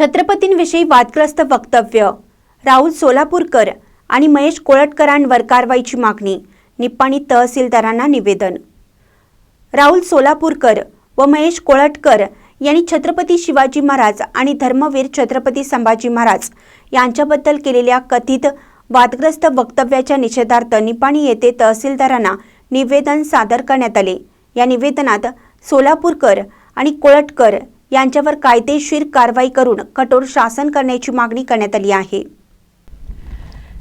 छत्रपतींविषयी वादग्रस्त वक्तव्य. राहुल सोलापूरकर आणि महेश कोळटकरांवर कारवाईची मागणी निप्पाणी तहसीलदारांना निवेदन. राहुल सोलापूरकर व महेश कोळटकर यांनी छत्रपती शिवाजी महाराज आणि धर्मवीर छत्रपती संभाजी महाराज यांच्याबद्दल केलेल्या कथित वादग्रस्त वक्तव्याच्या निषेधार्थ निपाणी येथे तहसीलदारांना निवेदन सादर करण्यात आले. या निवेदनात सोलापूरकर आणि कोळटकर यांच्यावर कायदेशीर कारवाई करून कठोर शासन करण्याची मागणी करण्यात आली आहे.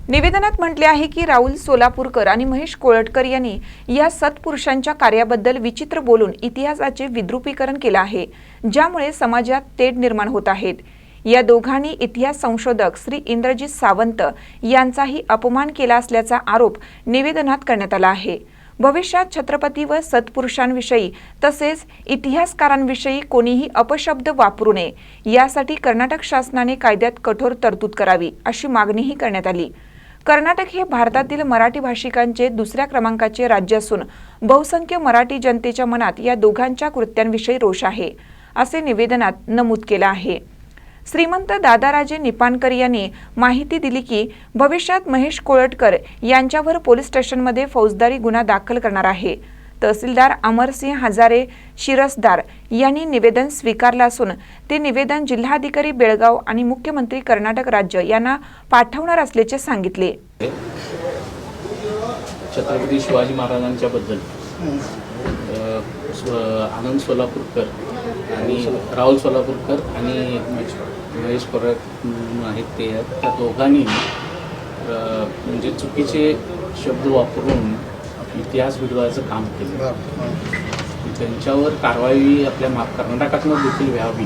निवेदनात म्हटले आहे की राहुल सोलापूरकर आणि महेश कोळटकर यांनी या सत्पुरुषांच्या कार्याबद्दल विचित्र बोलून इतिहासाचे विद्रुपीकरण केलं आहे ज्यामुळे समाजात तेढ निर्माण होत आहेत. या दोघांनी इतिहास संशोधक श्री इंद्रजित सावंत यांचाही अपमान केला असल्याचा आरोप निवेदनात करण्यात आला आहे. भविष्यात छत्रपती व सत्पुरुषांविषयी तसेच इतिहासकारांविषयी कोणीही अपशब्द वापरू नये. यासाठी कर्नाटक शासनाने कायद्यात कठोर तरतूद करावी अशी मागणीही करण्यात आली. कर्नाटक हे भारतातील मराठी भाषिकांचे दुसऱ्या क्रमांकाचे राज्य असून बहुसंख्य मराठी जनतेच्या मनात या दोघांच्या कृत्यांविषयी रोष आहे असे निवेदनात नमूद केलं आहे. श्रीमंत दादाराजे निपाणकर यांनी माहिती दिली की भविष्यात महेश कोळटकर यांच्यावर पोलीस स्टेशनमध्ये फौजदारी गुन्हा दाखल करणार आहे. तहसीलदार अमरसिंह हजारे शिरसदार यांनी निवेदन स्वीकारलं असून ते निवेदन जिल्हाधिकारी बेळगाव आणि मुख्यमंत्री कर्नाटक राज्य यांना पाठवणार असल्याचे सांगितले. छत्रपती शिवाजी महाराजांच्या बद्दल आनंद सोलापूरकर आणि राहुल सोलापूरकर आणि महेश महेश परब आहेत ते. त्या दोघांनी म्हणजे चुकीचे शब्द वापरून इतिहास बिघडवायचं काम केलं. त्यांच्यावर कारवाई आपल्या मा कर्नाटकातनं देखील व्हावी.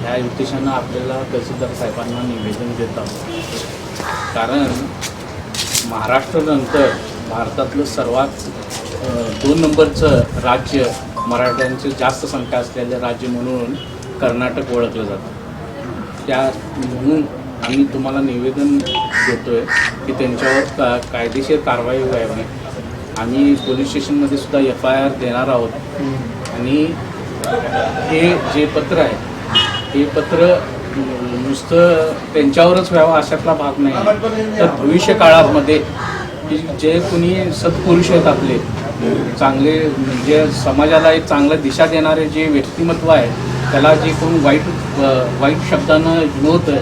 ह्या उद्देशानं आपल्याला तहसीलदार साहेबांना निवेदन देत आहोत कारण महाराष्ट्रानंतर भारतातलं सर्वात दोन नंबरचं राज्य मराठ्यांची जास्त संख्या असलेलं राज्य म्हणून कर्नाटक ओळखलं जातं. त्या म्हणून आम्ही तुम्हाला निवेदन देतोय की त्यांच्यावर का कायदेशीर कारवाई व्हावी आम्ही पोलीस स्टेशनमध्ये सुद्धा एफ आय आर देणार आहोत. आणि हे जे पत्र आहे हे पत्र नुसतं त्यांच्यावरच व्हावं अशातला भाग नाही. तर भविष्य काळामध्ये की जे कोणी सत्पुरुष आहेत आपले चांगले म्हणजे समाजाला एक चांगलं दिशा देणारे जे व्यक्तिमत्व आहे त्याला जे कोण वाईट वाईट शब्दानं विनवतं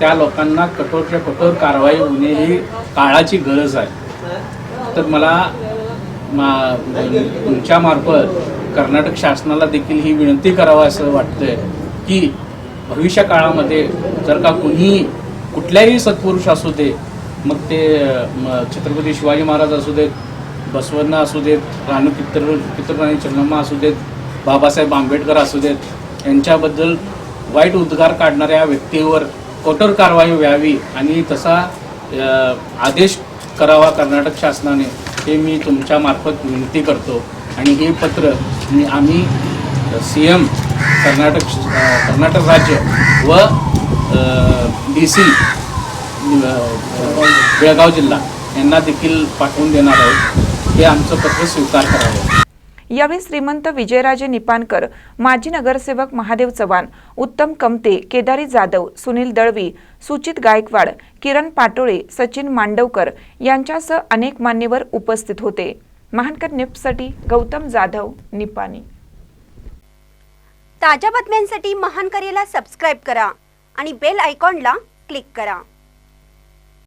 त्या लोकांना कठोरच्या कठोर कारवाई होणे ही काळाची गरज आहे. तर मला मा तुमच्यामार्फत कर्नाटक शासनाला देखील ही विनंती करावं असं वाटतंय की भविष्य काळामध्ये जर का कुणी कुठल्याही सत्पुरुष असू दे मग ते छत्रपती शिवाजी महाराज असू देत बसवण्ण असू देत राणू पित्र पित्रराणी चन्नम्मा असू देत बाबासाहेब आंबेडकर असू देत यांच्याबद्दल वाईट उद्गार काढणाऱ्या व्यक्तीवर कठोर कारवाई व्हावी आणि तसा आदेश करावा कर्नाटक शासनाने हे मी तुमच्या मार्फत विनंती करतो. आणि हे पत्र मी आम्ही सी एम कर्नाटक कर्नाटक राज्य व डी सी बेळगाव जिल्हा यांना देखील पाठवून देणार आहोत. हे आमचं पत्र स्वीकार करावं. यावेळी श्रीमंत विजयराजे निपाणकर माजी नगरसेवक महादेव चव्हाण उत्तम कमते केदारी जाधव सुनील दळवी सुचित गायकवाड किरण पाटोळे सचिन मांडवकर यांच्यासह अनेक मान्यवर उपस्थित होते. महानकर निप्ससाठी गौतम जाधव निपाणी. ताज्या बातम्यांसाठी महान करेला सबस्क्राईब करा आणि बेल आयकॉनला क्लिक करा.